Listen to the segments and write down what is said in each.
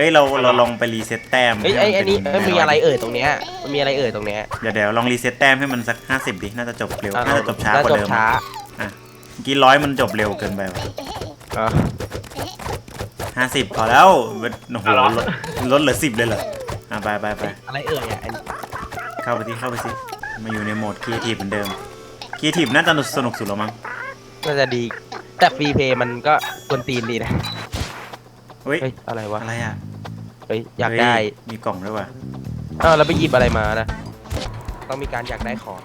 ฮ้ยเราเราลองไปรีเซ็ตแต้มเฮ้ยไอ้ไอ้นี่ให้เอ้ยเป็มีอะไรเอ่ยตรงเนี้ยมันมีอะไรเอ่ยตรงเนี้ยเดี๋ยวเดี๋ยวลองรีเซ็ตแต้มให้มันสัก 50ดิน่าจะจบเร็วอะน่าจะจบช้ากว่าจบเดิมช้าอะเมื่อกี้ร้อยมันจบเร็วเกินไปว่ะอะห้าสิบพอแล้วโอ้โหเอาเหรอลดลดเหลือสิบเลยเหรออะไปไปไปอะไรเอ่ยอะอันนี้เข้าไปที่เข้าไปสิมาอยู่ในโหมดครีเอทีฟเหมือนเดิมครีเอทีฟน่าจะสนุกสุดแล้วมั้งน่าจะดีแต่ฟรีเพย์มันก็กวนตีนดีนะเฮ้ยเฮ้ยอะไรวะอะไรอะ เฮ้ยอยากเฮ้ได้มีกล่องด้วยว่ะอ้าวแล้วไปหยิบอะไรมานะ ต้องมีการอยากได้ของ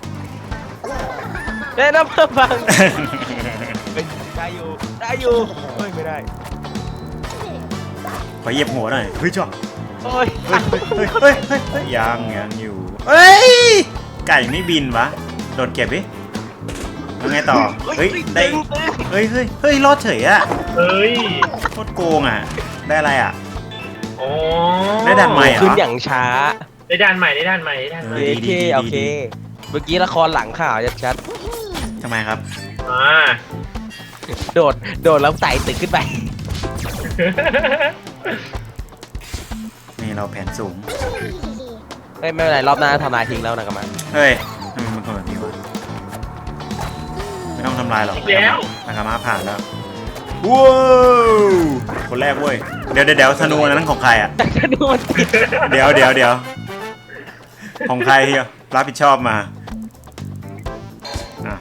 เด้น้ำมาบังเฮ้ยได้อยู่ได้อยู่เฮ้ยไม่ได้ขอเหยียบหัวหน่อยเฮ้ยจ้ะโอ้ยเฮ้ยเฮ้ยเฮ้ยเฮ้ยเฮ้ยยังยังอยู่เฮ้ยไก่ไม่บินวะโดดเก็บดิแล้วไงต่อเฮ้ยได้ตึงตึงเฮ้ยเฮ้ยเฮ้ยรอดเฉยอะเฮ้ยโคตรโกงอะได้อะไรอะโอ้ ได้ดันใหม่เหรอ ขึ้นอย่างช้าได้ด้านใหม่ได้ด้านใหม่ได้ด้านใหม่เฮ้โอยเคโอเค เมื่อกี้ละครหลังข่าวชัดทำไมครับ อ่า ๆโดด โดดแล้วไต่ตึกขึ้นไป นี่เราแผนสูง เฮ้ยไม่เป็นไรรอบหน้าทำลายทิ้งแล้วนะกำมันเฮ้ยทำไมมันคนแบบนี้วะไม่ต้องทำลายหรอกแล้ว นากามาผ่านแล้ว ว้าวคนแรกเว้ย เดี๋ยวเดี๋ยวเดี๋ยวธนูอันนั้นของใครอะ แต่ถ้าดูมันติดเดี๋ยวเดี๋ยวเดี๋ยวของใครเฮียรับผิดชอบมาอะ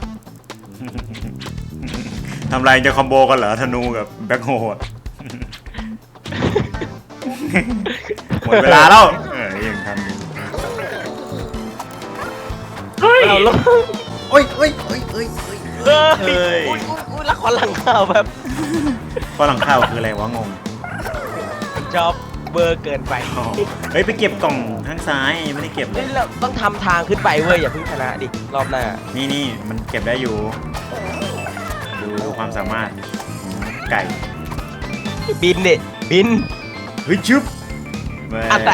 ทำไรจะคอมโบกันเหรอธนูกับแบ็คโฮอะหมดเวลาแล้วเออยังทันอยู่เฮ้ยเราลงโอ้ยโอ้ยโอ้ยโอ้ยโอ้ยเฮ้ยเอ้ย อุ้ยอุ้ยอุ้ยละครหลังข่าวแบบ ก็หลังข้าวคืออะไรวะงงชอบเบอร์เกินไปอ๋อเฮ้ยไปเก็บกล่องข้างซ้ายยังไม่ได้เก็บเลเฮ้ยยเราต้องทำทางขึ้นไปเว้ยอย่าเพิ่งชนะดิรอบหน้านี่นี่มันเก็บได้อยู่ ดูดูความสามารถไก่บินดิบินเฮ้ยชึบแหม่อะไร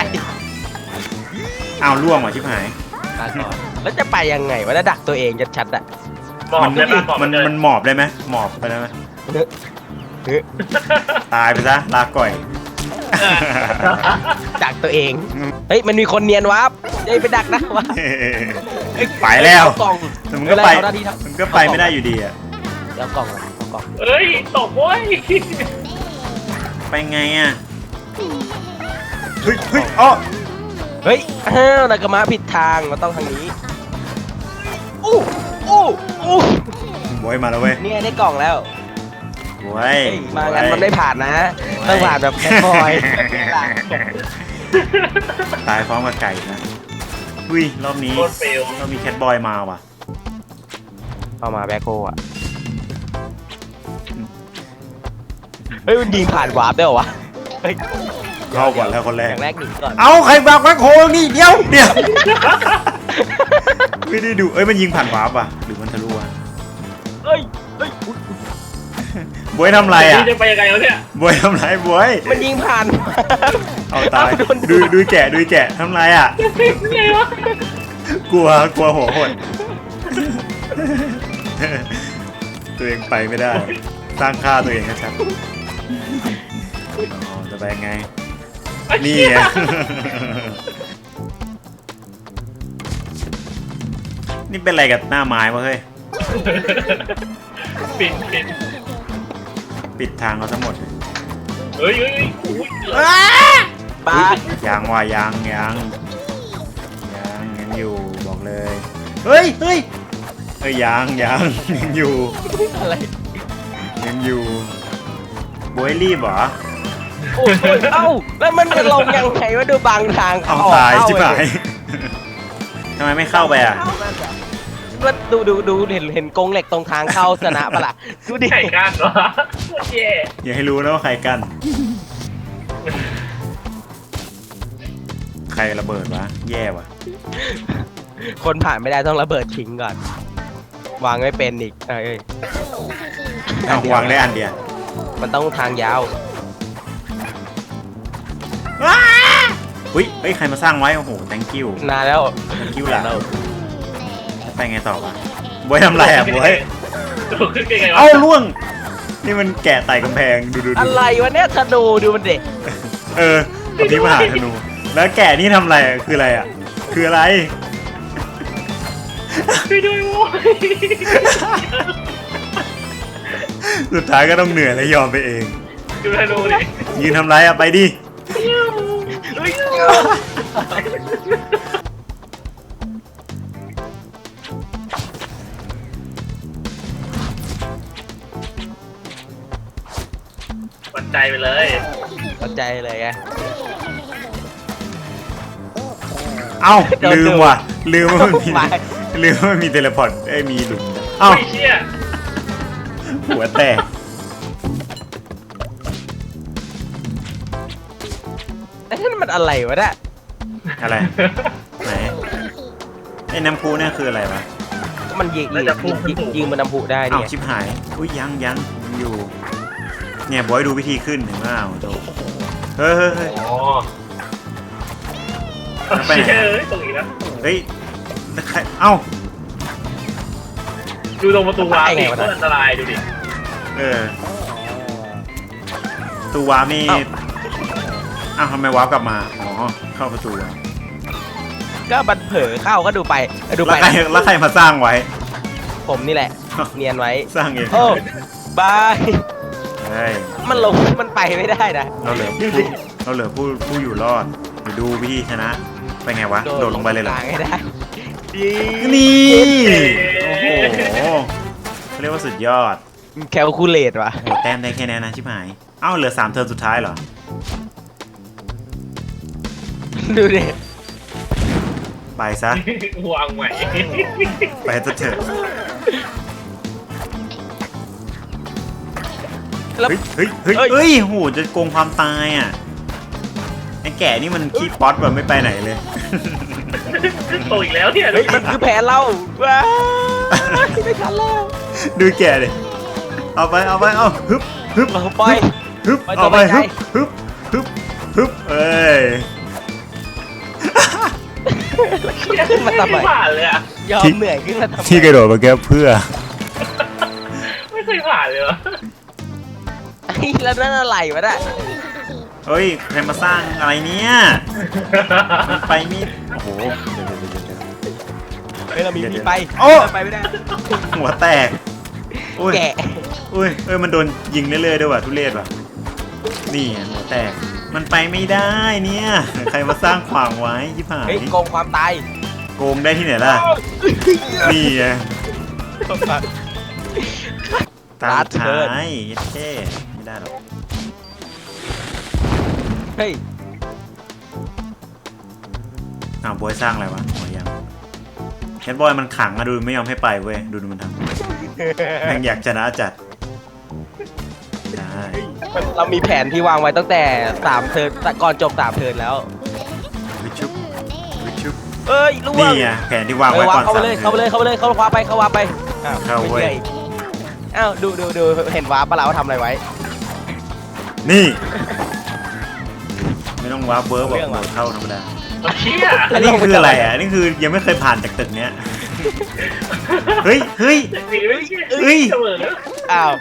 อ้าวล่วงว่ะชิบหาย มาก่อนแล้วจะไปยังไงวะแล้วดักตัวเองชัดๆอะหมอบได้ปะหมอบมันเดินมันหมอบได้ไหมหมอบไปได้ไหม เฮ้ยเฮ้ยตายไปซะลาก่อยดักตัวเอง เฮ้ย มันมีคนเนียนวับเฮ้ยไปดักนะวะไปแล้วเอากล่องแต่มันก็ไปเอาหน้าที่ทำมันก็ไปไม่ได้อยู่ดีอะเอากล่องมาเอากล่องเฮ้ยตกเว้ยไปไงอะเฮ้ยเฮ้ยอ๋อเฮ้ยอ้าวนากามะผิดทางเราต้องทางนี้อู้อู้อู้บวยมาแล้วเว้ย เนี่ยได้กล่องแล้ว บวยเฮ้ยมางั้นมันไม่ผ่านนะต้องผ่านแบบแคทบอยตายพร้อมกับไก่นะอุ้ยรอบนี้โคตรเฟล เรามีแคทบอยมาว่ะ เอามาแบ็คโฮอะเฮ้ยมันยิงผ่านวาร์ปได้เหรอวะเฮ้ยเข้าก่อนแล้วคนแรอก ย่างแรกหนีก่อนเอาใครบักแบ็คโฮนี่เดี๋ยวเดี๋ยว ไม่ได้ดู เอ้ยมันยิงผ่านวาร์ปอะ หรือมันทะลุอะ บวยทำไรอะนี่จะไปยังไงวะเนี่ยบวยทำไรบวยมันยิงผ่านเอาตายโดนดูดูแกะดูแกะทำไรอะไงวะกลัวกลัวหัวหดตัวเองไปไม่ได้สร้างค่าตัวเองชัดๆอ๋อจะไปยังไงนี่ไงนี่เป็นอะไรกับหน้าไม้วะเฮ้ยปิดปิด ปิดทางเราทั้งหมดเฮ้ยเฮ้ยเฮ้ยอุ้ยปาดยังว่ะยังยังยังยังอยู่บอกเลย เฮ้ยเฮ้ยเฮ้ยยังยังยังอยู่อะไรยังอยู่บวยรีบเหรอโอ้ยโอ้ยเอ้าแล้วมันจะลงยังไงวะดูบางทางเอากตายเข้ชิบหายทำไมไม่เข้าไปอะ แล้วดูดูดูเห็นเห็นกรงเหล็กตรงทางเข้าชนะปะล่ะดูดิไข่ก้านเหรอเย่อย่าให้รู้นะว่าใครกัน ใครระเบิดวะ แย่ว่ะคนผ่านไม่ได้ต้องระเบิดทิ้งก่อน วางไม่เป็นอีกเอ้ยเอาวางได้อันเดียวมันต้องทางยาวอุ้ยเฮ้ย ใครมาสร้างไว้ โอ้โห thank you นานแล้ว thank you ล่ะไป ไงต่อวะบวยทำไรอะบวยตกขึ้นยังไงวะเอ้าล่วง นี่มันแกะไต่กำแพงดูดูอะดูไรวะเนี่ยธนูดูมันเด็กเออเอาที่มาหาธนู แล้วแกะนี่ทำอะไรอะคืออะไรอะ คืออะไร ช่วยด้วยโว้ยสุดท้ายก็ต้องเหนื่อยและยอมไปเอง ดูธนูดิยืนทำไรอะไปดิ เฮ้ย วัดใจไปเลยเข้าใจเลยไง เอ้าโดนลืมดูว่ะ ลืมว่ามันมีไปลืมว่ามันมีเทเลพอร์ตเอ้ยมีหลุมเอ้า ไม่เชี่ยหัวแตกไอ้นั่นมันอะไรวะเนี่ยอะไร ไหนไอ้น้ำพุเนี่ยคืออะไรวะมันยิงยิงยิงยิงยิงมันน้ำพุได้เอ้าเนี่ยชิบหาย อุ้ยยังยังยังอยู่ เนี่ยบอยดูวิธีขึ้นถึงว่าโตเฮ้ยเฮ้ยเฮ้ย อ๋อแล้วไปไหนเชี่ยเอ้ยตรงนี้นะเฮ้ยแล้วใครเอ้าดูตรงประตูวาร์ปดิโคตรอันตรายดูดิเออตัววาร์ปนี่อ้าวทำไมวาร์ปกลับมาอ๋อเข้าประตูวาร์ปก็มันเผลอเข้าก็ดูไปดูแล้ไปวใครแล้วใครมาสร้างไว้ ผมนี่แหละ เนียนไว้ สร้างเองโอ้บาย เฮ้ยมันลงมันไปไม่ได้นะ เราเหลือผู้เราเหลือผู้ผู้อยู่รอดเดี๋ยวดูวิธีชนะไปไงวะ โดดลงไปเลยเหรอกางให้ได้ดีนี่ โอ้โหเขาเรียกว่าสุดยอดแคลคูลเลตว่ะโอ้แต้มได้แค่นี้นะชิบหาย เอ้าเหลือสามเทิร์นสุดท้ายเหรอ ดูดิไปซะ วางใหม่ ไปซะเถอะ แล้ว เฮ้ยเฮ้ยเฮ้ยเฮ้ย เฮ้ยโหจะโกงความตายอะไอ้แก่นี่มันขี้ป๊อตแบบไม่ไปไหนเลย โตอีกแล้วเนี่ยเฮ้ยมันคือแผนเราว้าวไม่ทันแล้วดูแก่ดิเอาไปเอาไปเอาฮึบฮึบเราไป ฮึบไปต่อเอาไปไปไกล ฮึบฮึบฮึบฮึบเอ้ย ขึ้นมาทำไมผ่านเลยอะยอมเหนื่อยขึ้นมาทำไมที่กระโดดมาแก้เพื่อ ไม่เคยผ่านเลยวะ ไอ้แล้วนั่นอะไรวะเนี่ยเฮ้ยใครมาสร้างอะไรเนี่ยมันไปมีโอ้โหเดี๋ยวเดี๋ยวเดี๋ยวเดี๋ยวเฮ้ยเรามีมีไปโอ้ไปไม่ได้หัวแตกอุ้ยแกะอุ้ยเอ้ยมันโดนยิงเรื่อยๆด้วยว่ะทุเรศว่ะนี่ไงหัวแตกมันไปไม่ได้เนี่ยใครมาสร้างขวางไว้ยิบหายเฮ้ยโกงความตายโกงได้ที่ไหนล่ะนี่ไง ตามท้ายยัดแค่ ไม่ได้หรอกเฮ้ยอ้าวบอยสร้างอะไรวะหัวยังแคทบอยมันขังอะดูไม่ยอมให้ไปเว้ยดูดูมันทำแม่งอยากชนะจัดได้เรามีแผนที่วางไว้ตั้งแต่สามเทิร์นก่อนจบสามเทิร์นแล้ว วิชุบวิชุบเอ้ยล่วงนี่ไงแผนที่วางเอไว้อวาก่งอนเข้าไปเลยสเข้าไปเลยเข้าไปเลยเข้าขวาไปเข้าขวาไปอ้าวเข้าเว้ยไม่ชื่ออีกอ้าวดูดูดูเห็นวาร์ปปะเราว่าทำอะไรไว้ นี่ ไม่ต้องวาร์ปเวิร์บบอกเรื่องว่ะเข้าธรรมดาเอาเชี่ยอันนี้คืออะไรอะนี่คือยังไม่เคยผ่านจากตึกเนี้ยเฮ้ยเฮ้ยสีไม่เชี่ยเฮ้ยเสมอแล้วอ้าว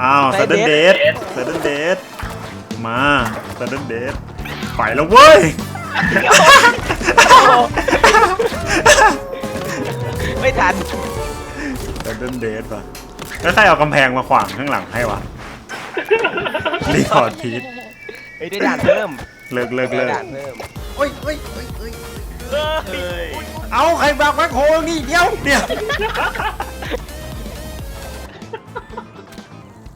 อ้าวใส่ซัดเดิลเดเดททซัดเดิลเดทมาซัดเดิลเดทไปแล้วเว้ยไม่ทันซัดเดิลเดทป่ะแล้วใครเอากำแพงมาขวางข้างหลังให้วะ รีพอร์ตพีทเฮ้ยได้ด่านเพิ่มเลิกเลิกได้เลิกด่านเพิ่มเฮ้ยเฮ้ยเฮ้ยเฮ้ยเอาใครบากแบ็คโฮนี่เดี๋ยวเดี๋ยว